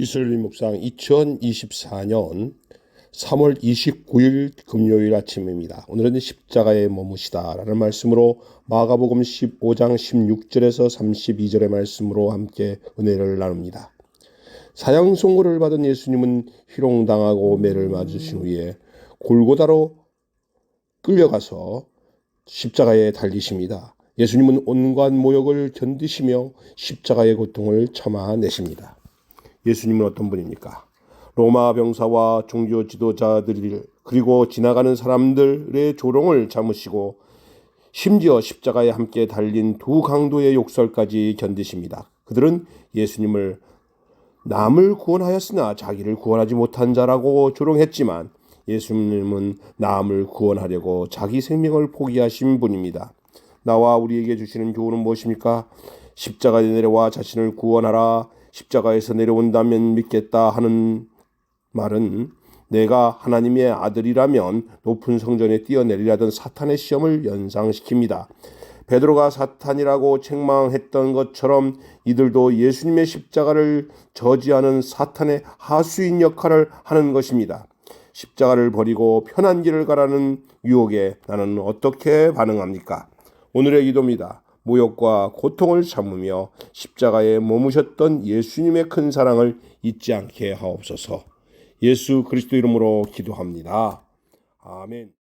이슬리 묵상 2024년 3월 29일 금요일 아침입니다. 오늘은 십자가에 머무시다라는 말씀으로 마가복음 15장 16절에서 32절의 말씀으로 함께 은혜를 나눕니다. 사형 선고를 받은 예수님은 희롱당하고 매를 맞으신 후에 골고다로 끌려가서 십자가에 달리십니다. 예수님은 온갖 모욕을 견디시며 십자가의 고통을 참아내십니다. 예수님은 어떤 분입니까? 로마 병사와 종교 지도자들 그리고 지나가는 사람들의 조롱을 참으시고 심지어 십자가에 함께 달린 두 강도의 욕설까지 견디십니다. 그들은 예수님을 남을 구원하였으나 자기를 구원하지 못한 자라고 조롱했지만 예수님은 남을 구원하려고 자기 생명을 포기하신 분입니다. 나와 우리에게 주시는 교훈은 무엇입니까? 십자가에 내려와 자신을 구원하라. 십자가에서 내려온다면 믿겠다 하는 말은 내가 하나님의 아들이라면 높은 성전에 뛰어내리라던 사탄의 시험을 연상시킵니다. 베드로가 사탄이라고 책망했던 것처럼 이들도 예수님의 십자가를 저지하는 사탄의 하수인 역할을 하는 것입니다. 십자가를 버리고 편한 길을 가라는 유혹에 나는 어떻게 반응합니까? 오늘의 기도입니다. 모욕과 고통을 참으며 십자가에 머무셨던 예수님의 큰 사랑을 잊지 않게 하옵소서. 예수 그리스도 이름으로 기도합니다. 아멘.